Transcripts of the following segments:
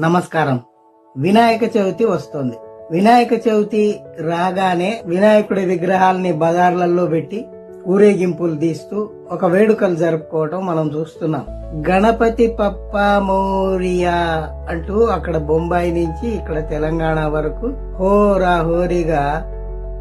నమస్కారం. వినాయక చవితి వస్తుంది. వినాయక చవితి రాగానే వినాయకుడి విగ్రహాలని బజార్లలో పెట్టి ఊరేగింపులు తీస్తూ ఒక వేడుకలు జరుపుకోవటం మనం చూస్తున్నాం. గణపతి పప్ప మోరియా అంటూ అక్కడ బొంబాయి నుంచి ఇక్కడ తెలంగాణ వరకు హోరా హోరీగా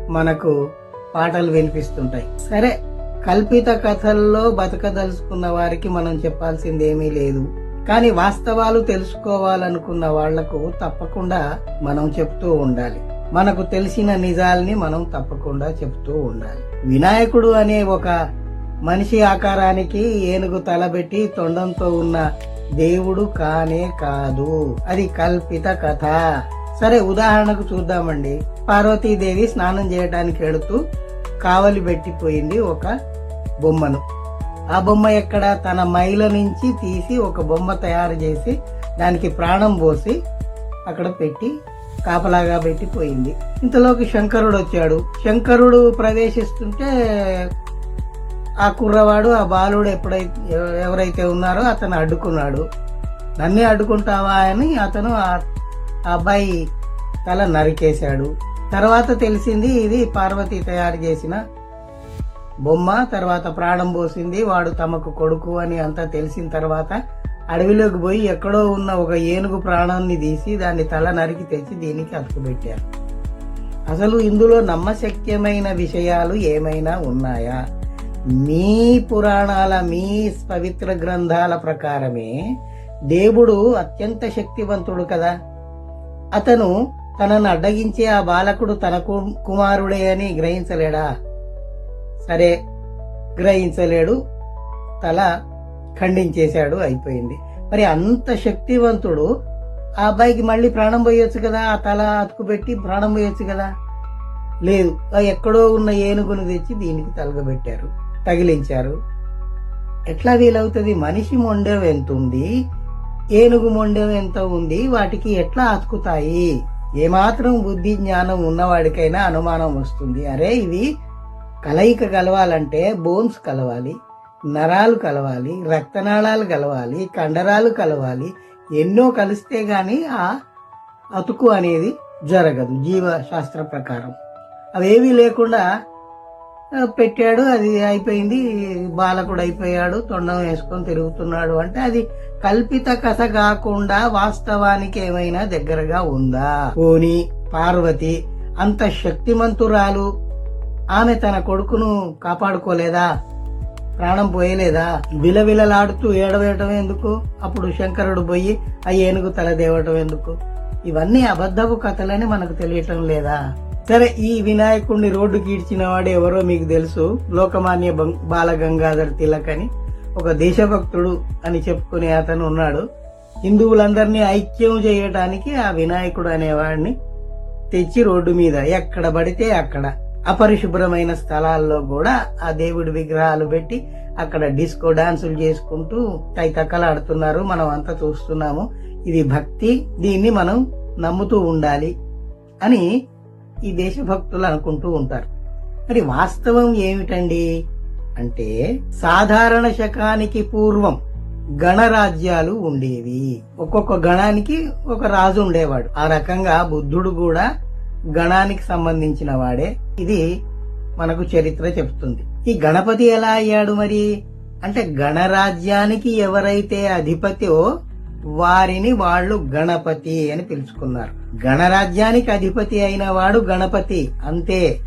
మనకు పాటలు వినిపిస్తుంటాయి. సరే కల్పిత కథల్లో బతకదలుచుకున్న వారికి మనం చెప్పాల్సింది ఏమీ లేదు. కానీ వాస్తవాలు తెలుసుకోవాలనుకున్న వాళ్ళకు తప్పకుండా మనం చెప్తూ ఉండాలి. మనకు తెలిసిన నిజాల్ని మనం తప్పకుండా చెప్తూ ఉండాలి. వినాయకుడు అనే ఒక మనిషి ఆకారానికి ఏనుగు తలబెట్టి తొండంతో ఉన్న దేవుడు కానే కాదు. అది కల్పిత కథ. సరే ఉదాహరణకు చూద్దామండి. పార్వతీదేవి స్నానం చేయడానికి వెళుతూ కావలి పెట్టిపోయింది ఒక బొమ్మను. ఆ బొమ్మ ఎక్కడ? తన మైల నుంచి తీసి ఒక బొమ్మ తయారు చేసి దానికి ప్రాణం పోసి అక్కడ పెట్టి కాపలాగా పెట్టి పోయింది. ఇంతలోకి శంకరుడు వచ్చాడు. శంకరుడు ప్రవేశిస్తుంటే ఆ కుర్రవాడు ఆ బాలుడు ఎప్పుడైతే ఎవరైతే ఉన్నారో అతను అడ్డుకున్నాడు. నన్నే అడ్డుకుంటావా అని అతను ఆ అబ్బాయి తల నరికేశాడు. తర్వాత తెలిసింది ఇది పార్వతి తయారు చేసిన బొమ్మ తర్వాత ప్రాణం పోసింది వాడు తమకు కొడుకు అని అంతా తెలిసిన తర్వాత అడవిలోకి పోయి ఎక్కడో ఉన్న ఒక ఏనుగు ప్రాణాన్ని తీసి దాన్ని తల నరికి తెచ్చి దీనికి అతుకుబెట్టారు. అసలు ఇందులో నమ్మశక్యమైన విషయాలు ఏమైనా ఉన్నాయా? మీ పురాణాల మీ పవిత్ర గ్రంథాల ప్రకారమే దేవుడు అత్యంత శక్తివంతుడు కదా. అతను తనను అడ్డగించే ఆ బాలకుడు తన కుమారుడే అని గ్రహించలేడా? సరే గ్రహించలేడు తల ఖండించేశాడు అయిపోయింది. మరి అంత శక్తివంతుడు ఆ అబ్బాయికి మళ్ళీ ప్రాణం పోయొచ్చు కదా ఆ తల అతుకుపెట్టి ప్రాణం పోయొచ్చు కదా? లేదు. ఎక్కడో ఉన్న ఏనుగును తెచ్చి దీనికి తలగబెట్టారు తగిలించారు. ఎట్లా వీలవుతుంది? మనిషి మొండెం ఎంత ఉంది? ఏనుగు మొండెం ఎంత ఉంది? వాటికి ఎట్లా అతుకుతాయి? ఏమాత్రం బుద్ధి జ్ఞానం ఉన్నవాడికైనా అనుమానం వస్తుంది. అరే ఇది కలయిక కలవాలంటే బోన్స్ కలవాలి నరాలు కలవాలి రక్తనాళాలు కలవాలి కండరాలు కలవాలి ఎన్నో కలిస్తే కానీ ఆ అతుకు అనేది జరగదు జీవశాస్త్ర ప్రకారం. అవేవి లేకుండా పెట్టాడు అది అయిపోయింది బాలకుడు అయిపోయాడు తొండం వేసుకొని తిరుగుతున్నాడు అంటే అది కల్పిత కథ కాకుండా వాస్తవానికి ఏమైనా దగ్గరగా ఉందా? పోని పార్వతి అంత శక్తిమంతురాలు ఆమె తన కొడుకును కాపాడుకోలేదా? ప్రాణం పోయలేదా? విలవిలలాడుతూ ఏడవేయటం ఎందుకు? అప్పుడు శంకరుడు పోయి ఆ ఏనుగు తల దేవటం ఎందుకు? ఇవన్నీ అబద్ధపు కథలని మనకు తెలియటం లేదా? సరే ఈ వినాయకుడిని రోడ్డుకి ఇడ్చిన వాడు ఎవరో మీకు తెలుసు. లోకమాన్య బాలగంగాధర్ తిలక్ అని. ఒక దేశభక్తుడు అని చెప్పుకునే అతను ఉన్నాడు. హిందువులందరినీ ఐక్యం చేయటానికి ఆ వినాయకుడు అనేవాడిని తెచ్చి రోడ్డు మీద ఎక్కడ పడితే అక్కడ. అపరిశుభ్రమైన స్థలాల్లో కూడా ఆ దేవుడి విగ్రహాలు పెట్టి అక్కడ డిస్కో డాన్సులు చేసుకుంటూ తైతక్కలాడుతున్నారు. మనం అంతా చూస్తున్నాము. ఇది భక్తి. దీన్ని మనం నమ్ముతూ ఉండాలి అని ఈ దేశభక్తులు అనుకుంటూ ఉంటారు. మరి వాస్తవం ఏమిటండి? అంటే సాధారణ శకానికి పూర్వం గణరాజ్యాలు ఉండేవి. ఒక్కొక్క గణానికి ఒక రాజు ఉండేవాడు. ఆ రకంగా బుద్ధుడు కూడా గణానికి సంబంధించిన వాడే. ఇది మనకు చరిత్ర చెప్తుంది. ఈ గణపతి ఎలా అయ్యాడు మరి? అంటే గణరాజ్యానికి ఎవరైతే అధిపతియో వారిని వాళ్ళు గణపతి అని పిలుచుకున్నారు. గణరాజ్యానికి అధిపతి అయిన వాడు గణపతి. అంతే.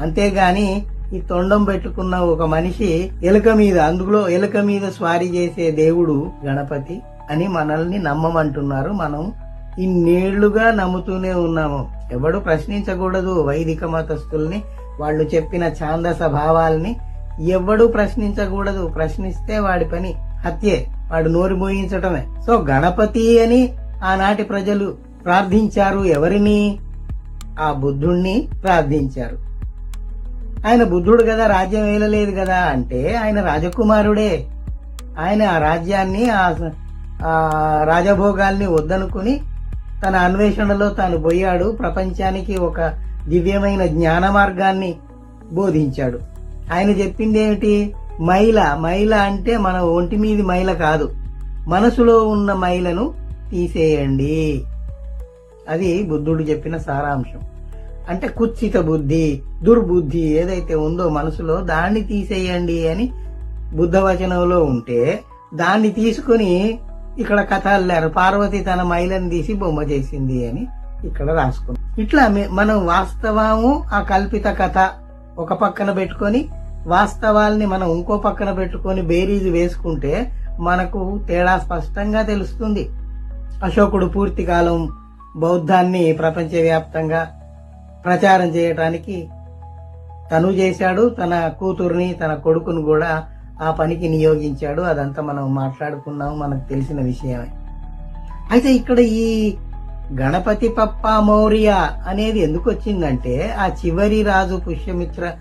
అంతేగాని ఈ తొండం పెట్టుకున్న ఒక మనిషి ఎలుక మీద అందులో ఎలుక మీద స్వారీ చేసే దేవుడు గణపతి అని మనల్ని నమ్మమంటున్నారు. మనం ఇన్నేళ్ళుగా నమ్ముతూనే ఉన్నాము. ఎవడు ప్రశ్నించకూడదు వైదిక మతస్థుల్ని వాళ్ళు చెప్పిన ఛాందస భావాల్ని. ఎవడు ప్రశ్నించకూడదు ప్రశ్నిస్తే వాడి పని హత్యే వాడు నోరు మోయించటమే. సో గణపతి అని ఆనాటి ప్రజలు ప్రార్థించారు ఎవరిని? ఆ బుద్ధుణ్ణి ప్రార్థించారు. ఆయన బుద్ధుడు కదా రాజ్యం వేయలేదు కదా అంటే ఆయన రాజకుమారుడే. ఆయన ఆ రాజ్యాన్ని ఆ రాజభోగాల్ని వద్దనుకుని తన అన్వేషణలో తాను పోయాడు. ప్రపంచానికి ఒక దివ్యమైన జ్ఞాన మార్గాన్ని బోధించాడు. ఆయన చెప్పింది ఏమిటి? మైల. మైల అంటే మన ఒంటి మీది మైల కాదు. మనసులో ఉన్న మైలను తీసేయండి. అది బుద్ధుడు చెప్పిన సారాంశం. అంటే కుత్సిత బుద్ధి దుర్బుద్ధి ఏదైతే ఉందో మనసులో దాన్ని తీసేయండి అని బుద్ధవచనంలో ఉంటే దాన్ని తీసుకుని ఇక్కడ కథ అల్లారు పార్వతి తన మైలను తీసి బొమ్మ చేసింది అని ఇక్కడ రాసుకున్నాం ఇట్లా మే- మనం వాస్తవము ఆ కల్పిత కథ ఒక పక్కన పెట్టుకొని వాస్తవాల్ని మనం ఇంకో పక్కన పెట్టుకొని బేరీజు వేసుకుంటే మనకు తేడా స్పష్టంగా తెలుస్తుంది. అశోకుడు పూర్తి కాలం బౌద్ధాన్ని ప్రపంచవ్యాప్తంగా ప్రచారం చేయటానికి తను చేశాడు. తన కూతుర్ని తన కొడుకును కూడా ఆ పనికి నియోగించాడు. అదంతా మనం మాట్లాడుకున్నాం. మనకు తెలిసిన విషయమే. అయితే ఇక్కడ ఈ గణపతి పప్ప మౌర్య అనేది ఎందుకు వచ్చిందంటే ఆ చివరి రాజు పుష్యమిత్ర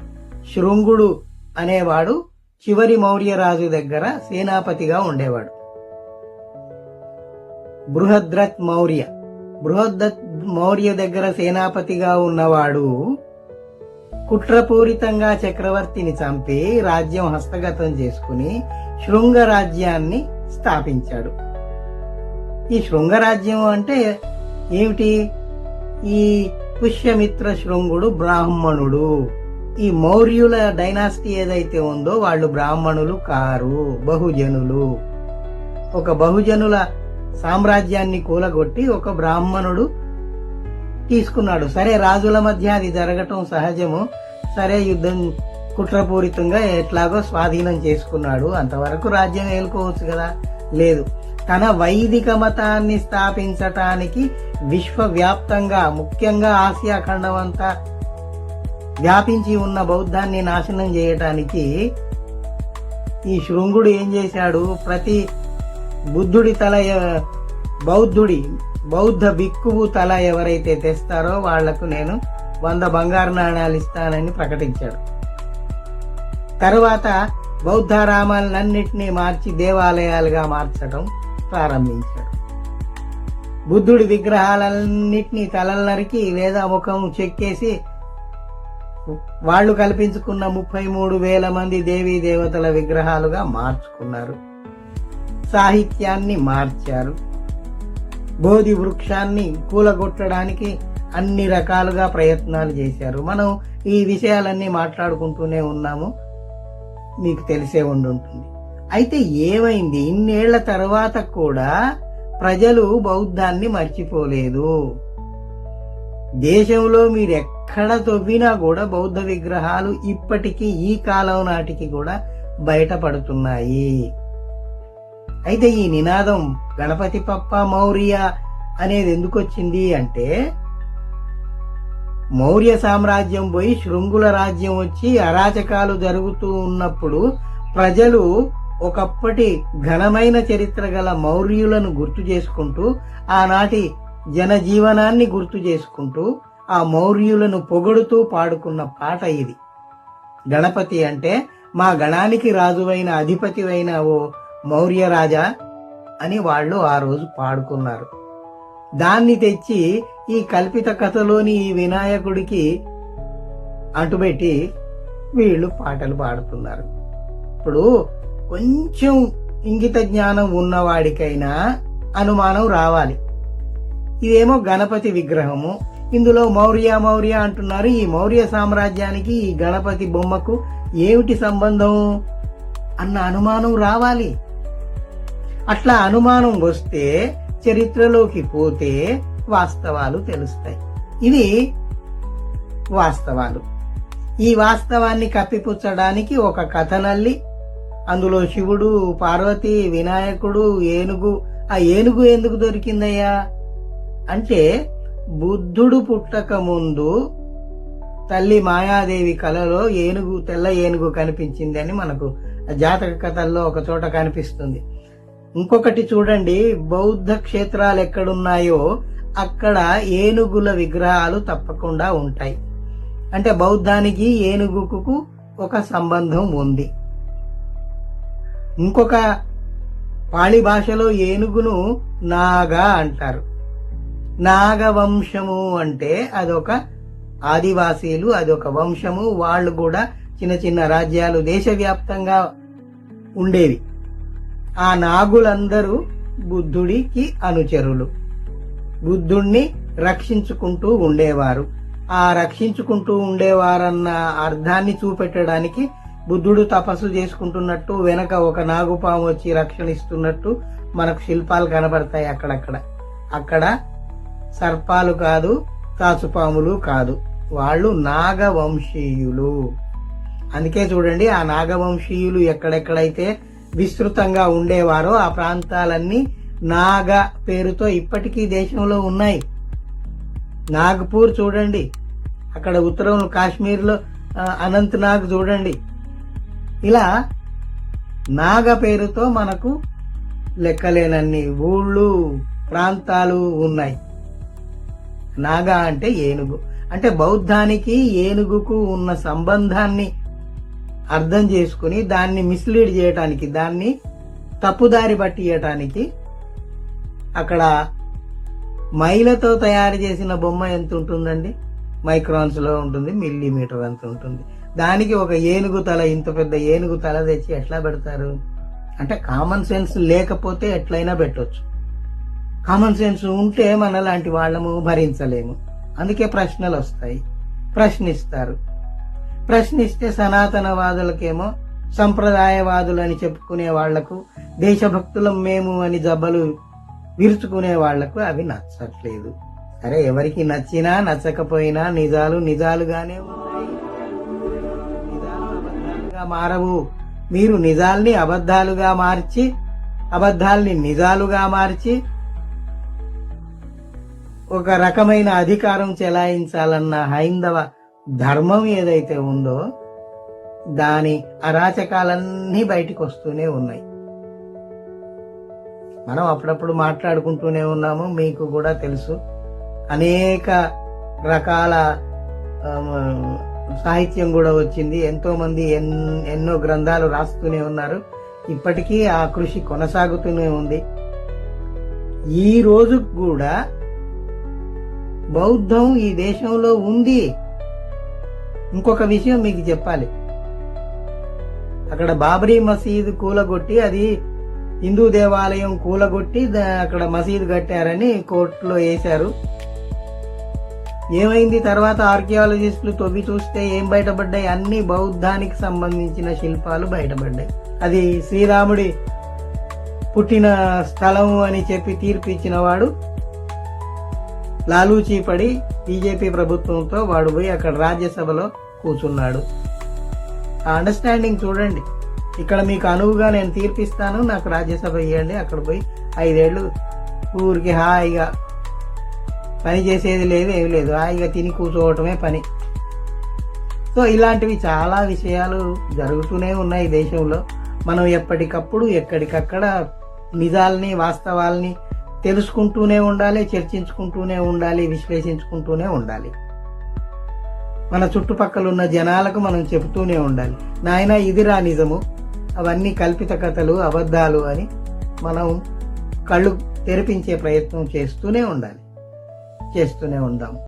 శృంగుడు అనేవాడు చివరి మౌర్య రాజు దగ్గర సేనాపతిగా ఉండేవాడు. బృహద్రత్ మౌర్య. బృహద్రత్ మౌర్య దగ్గర సేనాపతిగా ఉన్నవాడు కుట్రపూరితంగా చక్రవర్తిని చంపి రాజ్యం హస్తగతం చేసుకుని శృంగ రాజ్యాన్ని స్థాపించాడు. ఈ శృంగరాజ్యం అంటే ఏమిటి? ఈ పుష్యమిత్ర శృంగుడు బ్రాహ్మణుడు. ఈ మౌర్యుల డైనాసిటీ ఏదైతే ఉందో వాళ్ళు బ్రాహ్మణులు కారు బహుజనులు. ఒక బహుజనుల సామ్రాజ్యాన్ని కూలగొట్టి ఒక బ్రాహ్మణుడు తీసుకున్నాడు. సరే రాజుల మధ్య అది జరగటం సహజము. సరే యుద్ధం కుట్రపూరితంగా ఎట్లాగో స్వాధీనం చేసుకున్నాడు. అంతవరకు రాజ్యం ఏలుకోవచ్చు కదా? లేదు. తన వైదిక మతాన్ని స్థాపించటానికి విశ్వవ్యాప్తంగా ముఖ్యంగా ఆసియా ఖండం అంతా వ్యాపించి ఉన్న బౌద్ధాన్ని నాశనం చేయటానికి ఈ శృంగుడు ఏం చేశాడు? ప్రతి బుద్ధుడి తల బౌద్ధుడి బౌద్ధ బిక్కువు తల ఎవరైతే తెస్తారో వాళ్ళకు నేను వంద బంగారు నాణాలు ఇస్తానని ప్రకటించాడు. తరువాత బౌద్ధారామాలన్నింటినీ మార్చి దేవాలయాలుగా మార్చడం ప్రారంభించాడు. బుద్ధుడి విగ్రహాలన్నింటినీ తలలు నరికి లేదా ముఖం చెక్కేసి వాళ్ళు కల్పించుకున్న ముప్పై మూడు వేల మంది దేవీ దేవతల విగ్రహాలుగా మార్చుకున్నారు. సాహిత్యాన్ని మార్చారు. బోధి వృక్షాన్ని కూలగొట్టడానికి అన్ని రకాలుగా ప్రయత్నాలు చేశారు. మనం ఈ విషయాలన్నీ మాట్లాడుకుంటూనే ఉన్నాము. మీకు తెలిసే ఉండుంటుంది. అయితే ఏమైంది? ఇన్నేళ్ళ తర్వాత కూడా ప్రజలు బౌద్ధాన్ని మర్చిపోలేదు. దేశంలో మీరు ఎక్కడ తవ్వినా కూడా బౌద్ధ విగ్రహాలు ఇప్పటికీ ఈ కాలం నాటికి కూడా బయటపడుతున్నాయి. అయితే ఈ నినాదం గణపతి పప్ప మౌర్య అనేది ఎందుకు వచ్చింది అంటే మౌర్య సామ్రాజ్యం పోయి శృంగుల రాజ్యం వచ్చి అరాచకాలు జరుగుతూ ఉన్నప్పుడు ప్రజలు ఒకప్పటి ఘనమైన చరిత్ర గల మౌర్యులను గుర్తు చేసుకుంటూ ఆనాటి జనజీవనాన్ని గుర్తు చేసుకుంటూ ఆ మౌర్యులను పొగడుతూ పాడుకున్న పాట ఇది. గణపతి అంటే మా గణానికి రాజువైన అధిపతివైన ఓ మౌర్య రాజా అని వాళ్ళు ఆ రోజు పాడుకున్నారు. దాన్ని తెచ్చి ఈ కల్పిత కథలోని ఈ వినాయకుడికి అటుపెట్టి వీళ్ళు పాటలు పాడుతున్నారు. ఇప్పుడు కొంచెం ఇంగిత జ్ఞానం ఉన్నవాడికైనా అనుమానం రావాలి. ఇదేమో గణపతి విగ్రహము. ఇందులో మౌర్య మౌర్య అంటున్నారు. ఈ మౌర్య సామ్రాజ్యానికి ఈ గణపతి బొమ్మకు ఏమిటి సంబంధం? అన్న అనుమానం రావాలి. అట్లా అనుమానం వస్తే చరిత్రలోకి పోతే వాస్తవాలు తెలుస్తాయి. ఇది వాస్తవాలు. ఈ వాస్తవాన్ని కప్పిపుచ్చడానికి ఒక కథనల్లి. అందులో శివుడు పార్వతి వినాయకుడు ఏనుగు. ఆ ఏనుగు ఎందుకు దొరికిందయ్యా? అంటే బుద్ధుడు పుట్టక ముందు తల్లి మాయాదేవి కలలో ఏనుగు తెల్ల ఏనుగు కనిపించింది అని మనకు ఆ జాతక కథల్లో ఒక చోట కనిపిస్తుంది. ఇంకొకటి చూడండి బౌద్ధ క్షేత్రాలు ఎక్కడున్నాయో అక్కడ ఏనుగుల విగ్రహాలు తప్పకుండా ఉంటాయి. అంటే బౌద్ధానికి ఏనుగుకు ఒక సంబంధం ఉంది. ఇంకొక పాళి భాషలో ఏనుగును నాగా అంటారు. నాగవంశము అంటే అదొక ఆదివాసీలు అదొక వంశము. వాళ్ళు కూడా చిన్న చిన్న రాజ్యాలు దేశవ్యాప్తంగా ఉండేవి. ఆ నాగులందరూ బుద్ధుడికి అనుచరులు. బుద్ధుణ్ణి రక్షించుకుంటూ ఉండేవారు. ఆ రక్షించుకుంటూ ఉండేవారన్న అర్థాన్ని చూపెట్టడానికి బుద్ధుడు తపస్సు చేసుకుంటున్నట్టు వెనక ఒక నాగుపాము వచ్చి రక్షణ ఇస్తున్నట్టు మనకు శిల్పాలు కనబడతాయి అక్కడక్కడ. అక్కడ సర్పాలు కాదు తాచుపాములు కాదు. వాళ్ళు నాగవంశీయులు. అందుకే చూడండి ఆ నాగవంశీయులు ఎక్కడెక్కడైతే విస్తృతంగా ఉండేవారో ఆ ప్రాంతాలన్నీ నాగ పేరుతో ఇప్పటికీ దేశంలో ఉన్నాయి. నాగపూర్ చూడండి. అక్కడ ఉత్తరం కాశ్మీర్లో అనంతనాగ్ చూడండి. ఇలా నాగ పేరుతో మనకు లెక్కలేనన్ని ఊళ్ళు ప్రాంతాలు ఉన్నాయి. నాగ అంటే ఏనుగు. అంటే బౌద్ధానికి ఏనుగుకు ఉన్న సంబంధాన్ని అర్థం చేసుకుని దాన్ని మిస్లీడ్ చేయటానికి దాన్ని తప్పుదారి పట్టియటానికి అక్కడ మైలతో తయారు చేసిన బొమ్మ ఎంత ఉంటుందండి? మైక్రాన్స్లో ఉంటుంది మిల్లీమీటర్ అంత ఉంటుంది. దానికి ఒక ఏనుగు తల ఇంత పెద్ద ఏనుగు తల తెచ్చి ఎట్లా పెడతారు? అంటే కామన్ సెన్స్ లేకపోతే ఎట్లయినా పెట్టొచ్చు. కామన్ సెన్స్ ఉంటే మన లాంటి వాళ్ళము భరించలేము. అందుకే ప్రశ్నలు వస్తాయి. ప్రశ్నిస్తారు. ప్రశ్నిస్తే సనాతనవాదులకేమో అని చెప్పుకునే వాళ్ళకు దేశభక్తులం మేము అని జబ్బలు విరుచుకునే వాళ్ళకు అవి నచ్చట్లేదు. సరే ఎవరికి నచ్చినా నచ్చకపోయినా నిజాలు నిజాలుగానే ఉన్నాయి. నిజాలు అబద్ధాలుగా మారవు. మీరు నిజాల్ని అబద్ధాలుగా మార్చి అబద్ధాల్ని నిజాలుగా మార్చి ఒక రకమైన అధికారం చెలాయించాలన్న హైందవ ధర్మం ఏదైతే ఉందో దాని అరాచకాలన్నీ బయటికి వస్తూనే ఉన్నాయి. మనం అప్పుడప్పుడు మాట్లాడుకుంటూనే ఉన్నాము మీకు కూడా తెలుసు. అనేక రకాల సాహిత్యం కూడా వచ్చింది. ఎంతోమంది ఎన్- ఎన్నో గ్రంథాలు రాస్తూనే ఉన్నారు. ఇప్పటికీ ఆ కృషి కొనసాగుతూనే ఉంది. ఈ రోజు కూడా బౌద్ధం ఈ దేశంలో ఉంది. ఇంకొక విషయం మీకు చెప్పాలి. అక్కడ బాబరీ మసీదు కూలగొట్టి అది హిందూ దేవాలయం కూలగొట్టి దా- అక్కడ మసీదు కట్టారని కోర్టులో వేశారు ఏమైంది? తర్వాత ఆర్కియాలజిస్టులు తవ్వి చూస్తే ఏం బయటపడ్డాయి? అన్ని బౌద్ధానికి సంబంధించిన శిల్పాలు బయటపడ్డాయి. అది శ్రీరాముడి పుట్టిన స్థలం అని చెప్పి తీర్పు ఇచ్చిన వాడు. లాలూచీ పడి బీజేపీ ప్రభుత్వంతో వాడు పోయి అక్కడ రాజ్యసభలో కూర్చున్నాడు. ఆ అండర్స్టాండింగ్ చూడండి. ఇక్కడ మీకు అనువుగా నేను తీర్పిస్తాను నాకు రాజ్యసభ ఇవ్వండి అక్కడ పోయి ఐదేళ్ళు ఊరికి హాయిగా పని చేసేది లేదు ఏమి లేదు. హాయిగా తిని కూర్చోవటమే పని. సో ఇలాంటివి చాలా విషయాలు జరుగుతూనే ఉన్నాయి దేశంలో. మనం ఎప్పటికప్పుడు ఎక్కడికక్కడ నిజాల్ని వాస్తవాల్ని తెలుసుకుంటూనే ఉండాలి చర్చించుకుంటూనే ఉండాలి విశ్లేషించుకుంటూనే ఉండాలి. మన చుట్టుపక్కల ఉన్న జనాలకు మనం చెబుతూనే ఉండాలి. నాయన ఇదిరా నిజము. అవన్నీ కల్పిత కథలు అబద్ధాలు అని మనం కళ్ళు తెరిపించే ప్రయత్నం చేస్తూనే ఉండాలి. చేస్తూనే ఉందాం.